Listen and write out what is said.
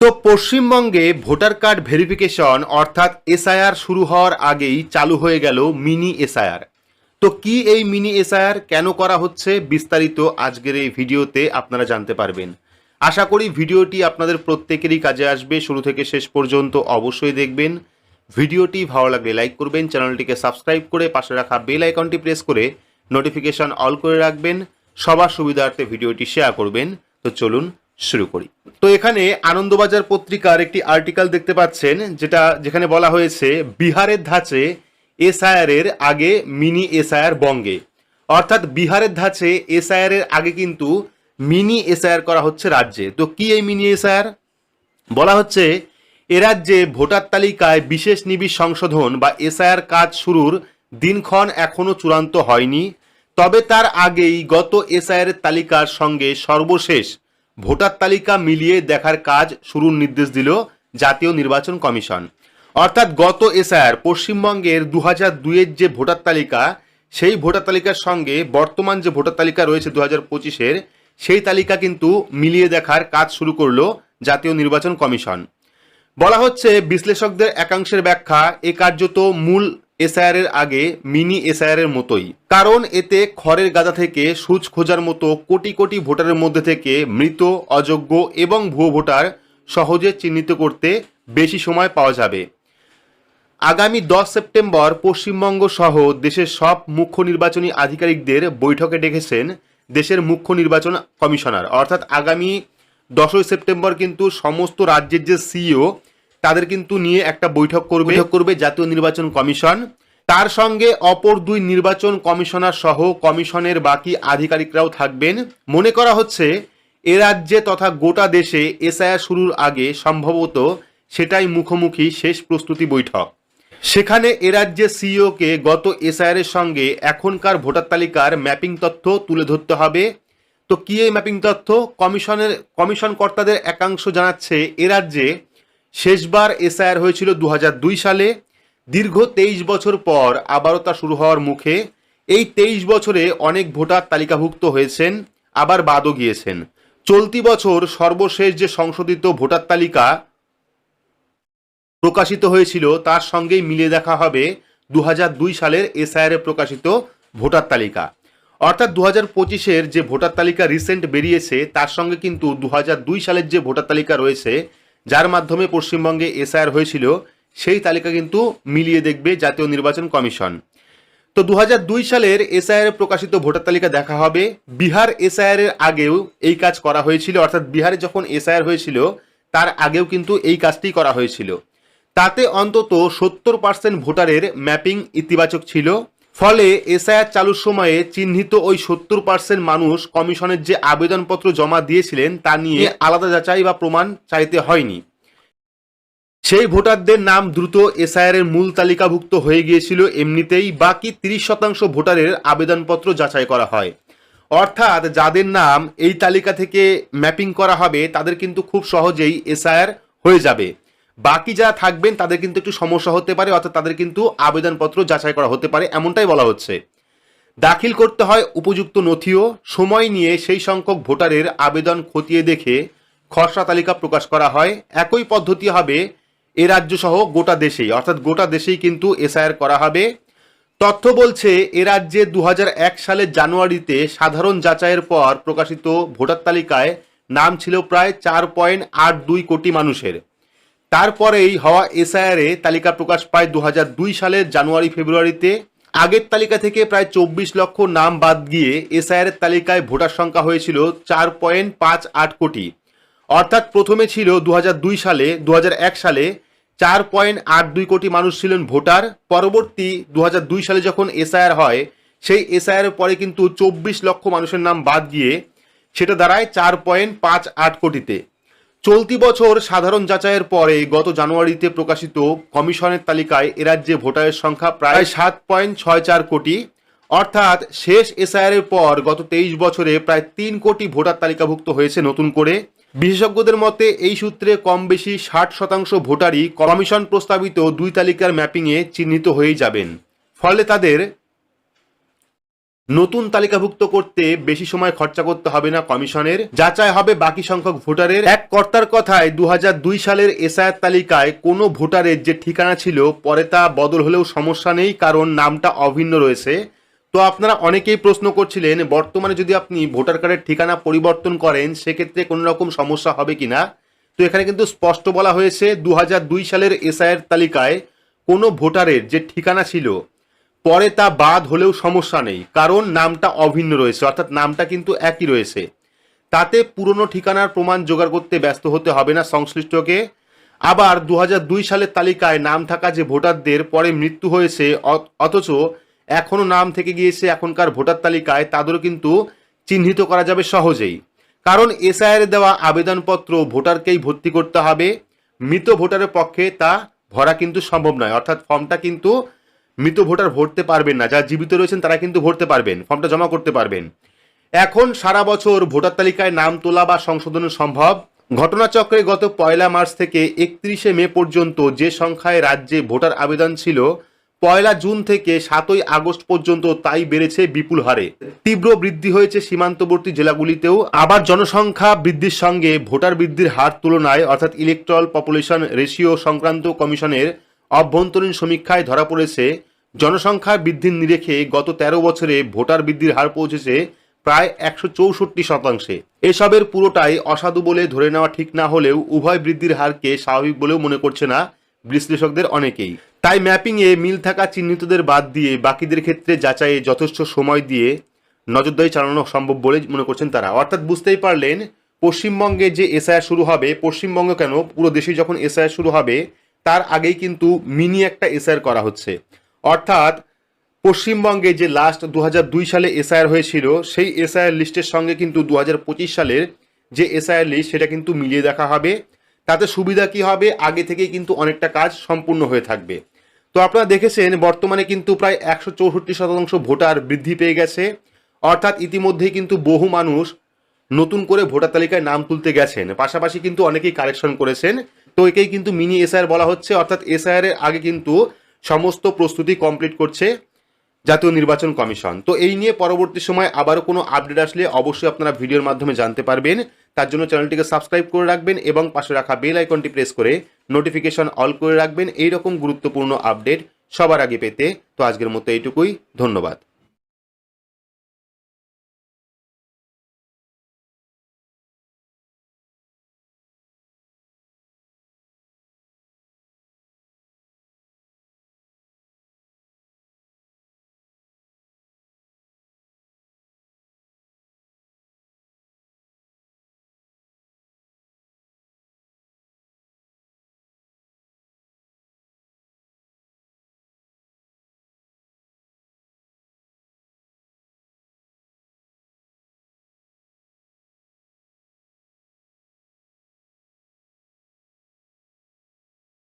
তো পশ্চিমবঙ্গে voter card verification অর্থাৎ এসআইআর শুরু হওয়ার আগেই চালু হয়ে গেল মিনি এসআইআর। তো কি এই মিনি এসআইআর কেন করা হচ্ছে বিস্তারিত আজকের এই ভিডিওতে আপনারা জানতে পারবেন। আশা করি ভিডিওটি আপনাদের প্রত্যেকেরই কাজে আসবে। শুরু থেকে শেষ পর্যন্ত অবশ্যই দেখবেন। ভিডিওটি ভালো লাগলে লাইক করবেন, চ্যানেলটিকে সাবস্ক্রাইব করে পাশে রাখা বেল আইকনটি প্রেস করে নোটিফিকেশন অল করে রাখবেন। সবার সুবিধার্থে ভিডিওটি শেয়ার করবেন। তো চলুন শুরু করি। তো এখানে আনন্দবাজার পত্রিকার একটি আর্টিকেল দেখতে পাচ্ছেন, যেটা যেখানে বলা হয়েছে, বিহারের ধাঁচে এসআইআর এর আগে মিনি এসআইআর বঙ্গে। অর্থাৎ বিহারের ধাঁচে এসআইআর এর আগে কিন্তু মিনি এসআইআর করা হচ্ছে রাজ্যে। তো কি এই মিনি এসআইআর? বলা হচ্ছে, এ রাজ্যে ভোটার তালিকায় বিশেষ নিবিড় সংশোধন বা এসআইআর কাজ শুরুর দিনক্ষণ এখনও চূড়ান্ত হয়নি। তবে তার আগেই গত এসআইআর তালিকার সঙ্গে সর্বশেষ ভোটার তালিকা মিলিয়ে দেখার কাজ শুরুর নির্দেশ দিল জাতীয় নির্বাচন কমিশন। অর্থাৎ গত এসআইআর পশ্চিমবঙ্গের দু হাজার দুইয়ের যে ভোটার তালিকা, সেই ভোটার তালিকার সঙ্গে বর্তমান যে ভোটার তালিকা রয়েছে দু হাজার পঁচিশের, সেই তালিকা কিন্তু মিলিয়ে দেখার কাজ শুরু করল জাতীয় নির্বাচন কমিশন। বলা হচ্ছে, বিশ্লেষকদের একাংশের ব্যাখ্যা এ কার্যত মূল এসআইআর এর আগে মিনি এসআইআর এর মতোই। কারণ এতে খড়ের গাদা থেকে সুচ খোঁজার মতো কোটি কোটি ভোটারের মধ্যে থেকে মৃত, অযোগ্য এবং ভুয়ো ভোটার সহজে চিহ্নিত করতে বেশি সময় পাওয়া যাবে। আগামী দশ সেপ্টেম্বর পশ্চিমবঙ্গ সহ দেশের সব মুখ্য নির্বাচনী আধিকারিকদের বৈঠকে ডেকেছেন দেশের মুখ্য নির্বাচন কমিশনার। অর্থাৎ আগামী দশই সেপ্টেম্বর কিন্তু সমস্ত রাজ্যের যে সিইও তাদের কিন্তু নিয়ে একটা বৈঠক করবে। বৈঠক করবে জাতীয় নির্বাচন কমিশন। তার সঙ্গে অপর দুই নির্বাচন কমিশনার সহ কমিশনের বাকি আধিকারিকরাও থাকবেন। মনে করা হচ্ছে, এ রাজ্যে তথা গোটা দেশে এসআইআর শুরুর আগে সম্ভবত সেটাই মুখোমুখি শেষ প্রস্তুতি বৈঠক। সেখানে এ রাজ্যের সিইওকে গত এসআইআর এর সঙ্গে এখনকার ভোটার তালিকার ম্যাপিং তথ্য তুলে ধরতে হবে। তো কি এই ম্যাপিং তথ্য? কমিশনের কমিশন কর্তাদের একাংশ জানাচ্ছে, এ রাজ্যে শেষবার এসআইআর হয়েছিল দু হাজার দুই সালে। দীর্ঘ তেইশ বছর পর আবারও তা শুরু হওয়ার মুখে এই তেইশ বছরে অনেক ভোটার তালিকাভুক্ত হয়েছেন, আবার বাদও গিয়েছেন। চলতি বছর সর্বশেষ যে সংশোধিত ভোটার তালিকা প্রকাশিত হয়েছিল, তার সঙ্গেই মিলিয়ে দেখা হবে দু হাজার দুই সালের এসআইআর প্রকাশিত ভোটার তালিকা। অর্থাৎ দু হাজার পঁচিশের যে ভোটার তালিকা রিসেন্ট বেরিয়েছে, তার সঙ্গে কিন্তু দু হাজার দুই সালের যে ভোটার তালিকা রয়েছে যার মাধ্যমে পশ্চিমবঙ্গে এসআইআর হয়েছিল, সেই তালিকা কিন্তু মিলিয়ে দেখবে জাতীয় নির্বাচন কমিশন। তো দু হাজার দুই সালের এসআইআর প্রকাশিত ভোটার তালিকা দেখা হবে। বিহার এসআইআর এর আগেও এই কাজ করা হয়েছিল, অর্থাৎ বিহারে যখন এসআইআর হয়েছিল, তার আগেও কিন্তু এই কাজটি করা হয়েছিল। তাতে অন্তত সত্তর পার্সেন্ট ভোটারের ম্যাপিং ইতিবাচক ছিল। ফলে এসআইআর চালুর সময়ে চিহ্নিত ওই সত্তর পার্সেন্ট মানুষ কমিশনের যে আবেদনপত্র জমা দিয়েছিলেন তা নিয়ে আলাদা যাচাই বা প্রমাণ চাইতে হয়নি। সেই ভোটারদের নাম দ্রুত এসআইআর এর মূল তালিকাভুক্ত হয়ে গিয়েছিল এমনিতেই বাকি তিরিশ শতাংশ ভোটারের আবেদনপত্র যাচাই করা হয়। অর্থাৎ যাদের নাম এই তালিকা থেকে ম্যাপিং করা হবে তাদের কিন্তু খুব সহজেই এসআইআর হয়ে যাবে। বাকি যারা থাকবেন, তাদের কিন্তু একটু সমস্যা হতে পারে, অর্থাৎ তাদের কিন্তু আবেদনপত্র যাচাই করা হতে পারে, এমনটাই বলা হচ্ছে। দাখিল করতে হয় উপযুক্ত নথিও, সময় নিয়ে সেই সংখ্যক ভোটারের আবেদন খতিয়ে দেখে খসড়া তালিকা প্রকাশ করা হয়। একই পদ্ধতি হবে এ রাজ্য সহ গোটা দেশেই, অর্থাৎ গোটা দেশেই কিন্তু এসআইআর করা হবে। তথ্য বলছে, এ রাজ্যে দু হাজার এক সালের জানুয়ারিতে সাধারণ যাচাইয়ের পর প্রকাশিত ভোটার তালিকায় নাম ছিল প্রায় চার পয়েন্ট আট দুই কোটি মানুষের। তারপরেই হওয়া এসআইআর তালিকা প্রকাশ পায় দু হাজার দুই সালের জানুয়ারি ফেব্রুয়ারিতে। আগের তালিকা থেকে প্রায় চব্বিশ লক্ষ নাম বাদ গিয়ে এসআইআর তালিকায় ভোটার সংখ্যা হয়েছিল চার পয়েন্ট পাঁচ আট কোটি। অর্থাৎ প্রথমে ছিল দু হাজার দুই সালে দু হাজার এক সালে চার পয়েন্ট আট দুই কোটি মানুষ ছিলেন ভোটার। পরবর্তী দু হাজার দুই সালে যখন এসআইআর হয়, সেই এসআইআর পরে কিন্তু চব্বিশ লক্ষ মানুষের নাম বাদ গিয়ে সেটা দাঁড়ায় চার পয়েন্ট পাঁচ আট কোটিতে। চলতি বছর সাধারণ যাচাইয়ের পরে গত জানুয়ারিতে প্রকাশিত কমিশনের তালিকায় এ রাজ্যে ভোটারের সংখ্যা প্রায় সাত পয়েন্ট ছয় চার কোটি। অর্থাৎ শেষ এসআইআর এর পর গত তেইশ বছরে প্রায় তিন কোটি ভোটার তালিকাভুক্ত হয়েছে নতুন করে। বিশেষজ্ঞদের মতে, এই সূত্রে কম বেশি ষাট শতাংশ ভোটারই কমিশন প্রস্তাবিত দুই তালিকার ম্যাপিংয়ে চিহ্নিত হয়েই যাবেন। ফলে তাদের নতুন তালিকাভুক্ত করতে বেশি সময় খরচা করতে হবে না কমিশনের। যাচাই হবে বাকি সংখ্যক ভোটারের। এক কর্তার কথায় দু হাজার দুই সালের এসআইআর তালিকায় কোনো ভোটারের যে ঠিকানা ছিল, পরে তা বদল হলেও সমস্যা নেই, কারণ নামটা অভিন্ন রয়েছে। তো আপনারা অনেকেই প্রশ্ন করছিলেন, বর্তমানে যদি আপনি ভোটার কার্ডের ঠিকানা পরিবর্তন করেন, সেক্ষেত্রে কোনো রকম সমস্যা হবে কিনা? তো এখানে কিন্তু স্পষ্ট বলা হয়েছে দু হাজার দুই সালের এসআইআর তালিকায় কোনো ভোটারের যে ঠিকানা ছিল পরে তা বাদ হলেও সমস্যা নেই, কারণ নামটা অভিন্ন রয়েছে, অর্থাৎ নামটা কিন্তু একই রয়েছে। তাতে পুরনো ঠিকানার প্রমাণ জোগাড় করতে ব্যস্ত হতে হবে না সংশ্লিষ্টকে। আবার দু হাজার দুই সালের তালিকায় নাম থাকা যে ভোটারদের পরে মৃত্যু হয়েছে অথচ এখনও নাম থেকে গিয়েছে এখনকার ভোটার তালিকায়, তাদেরও কিন্তু চিহ্নিত করা যাবে সহজেই। কারণ এসআইআর দেওয়া আবেদনপত্র ভোটারকেই ভর্তি করতে হবে, মৃত ভোটারের পক্ষে তা ভরা কিন্তু সম্ভব নয়, অর্থাৎ ফর্মটা কিন্তু মৃত ভোটার ভরতে পারবেন না। যারা জীবিত রয়েছেন, তারা কিন্তু ভরতে পারবেন, ফর্মটা জমা করতে পারবেন। এখন সারা বছর ভোটার তালিকায় নাম তোলা বা সংশোধন সম্ভব। ঘটনাচক্রে গত পয়লা মার্চ থেকে একত্রিশে মে পর্যন্ত যে সংখ্যায় রাজ্যে ভোটার আবেদন ছিল, পয়লা জুন থেকে সাতই আগস্ট পর্যন্ত তাই বেড়েছে বিপুল হারে। তীব্র বৃদ্ধি হয়েছে সীমান্তবর্তী জেলাগুলিতেও। আবার জনসংখ্যা বৃদ্ধির সঙ্গে ভোটার বৃদ্ধির হার তুলনায়, অর্থাৎ ইলেকট্রাল পপুলেশন রেশিও সংক্রান্ত কমিশনের অভ্যন্তরীণ সমীক্ষায় ধরা পড়েছে, জনসংখ্যা বৃদ্ধির নিরেখে গত তেরো বছরে ভোটার বৃদ্ধির হার পৌঁছেছে প্রায় একশো চৌষট্টি শতাংশে। এসবের পুরোটাই অসাধু বলে ধরে নেওয়া ঠিক না হলেও উভয় বৃদ্ধির হারকে স্বাভাবিক বলেও মনে করছে না বিশ্লেষকদের অনেকেই। তাই ম্যাপিংয়ে মিল থাকা চিহ্নিতদের বাদ দিয়ে বাকিদের ক্ষেত্রে যাচাইয়ে যথেষ্ট সময় দিয়ে নজরদারি চালানো সম্ভব বলে মনে করছেন তারা। অর্থাৎ বুঝতেই পারলেন, পশ্চিমবঙ্গে যে এসআইআর শুরু হবে, পশ্চিমবঙ্গ কেন? পুরো দেশে যখন এসআইআর শুরু হবে তার আগেই কিন্তু মিনি একটা এসআইআর করা হচ্ছে। অর্থাৎ পশ্চিমবঙ্গে যে লাস্ট দু হাজার দুই সালে এসআইআর হয়েছিল, সেই এসআইআর লিস্টের সঙ্গে কিন্তু দু হাজার পঁচিশ সালের যে এসআইআর লিস্ট সেটা কিন্তু মিলিয়ে দেখা হবে। তাতে সুবিধা কি হবে, আগে থেকেই কিন্তু অনেকটা কাজ সম্পূর্ণ হয়ে থাকবে। তো আপনারা দেখেছেন, বর্তমানে কিন্তু প্রায় একশো চৌষট্টি শতাংশ ভোটার বৃদ্ধি পেয়ে গেছে। অর্থাৎ ইতিমধ্যেই কিন্তু বহু মানুষ নতুন করে ভোটার তালিকায় নাম তুলতে গেছেন। পাশাপাশি কিন্তু অনেকেই কারেকশন করেছেন। তো একেই কিন্তু মিনি এসআইআর বলা হচ্ছে, অর্থাৎ এসআইআর এর আগে কিন্তু সমস্ত প্রস্তুতি কমপ্লিট করছে জাতীয় নির্বাচন কমিশন। তো এই নিয়ে পরবর্তী সময় আবারও কোনো আপডেট আসলে অবশ্যই আপনারা ভিডিওর মাধ্যমে জানতে পারবেন। তার জন্য চ্যানেলটিকে সাবস্ক্রাইব করে রাখবেন এবং পাশে রাখা বেল আইকনটি প্রেস করে নোটিফিকেশন অল করে রাখবেন। এই রকম গুরুত্বপূর্ণ আপডেট সবার আগে পেতে। তো আজকের মতো এইটুকুই, ধন্যবাদ।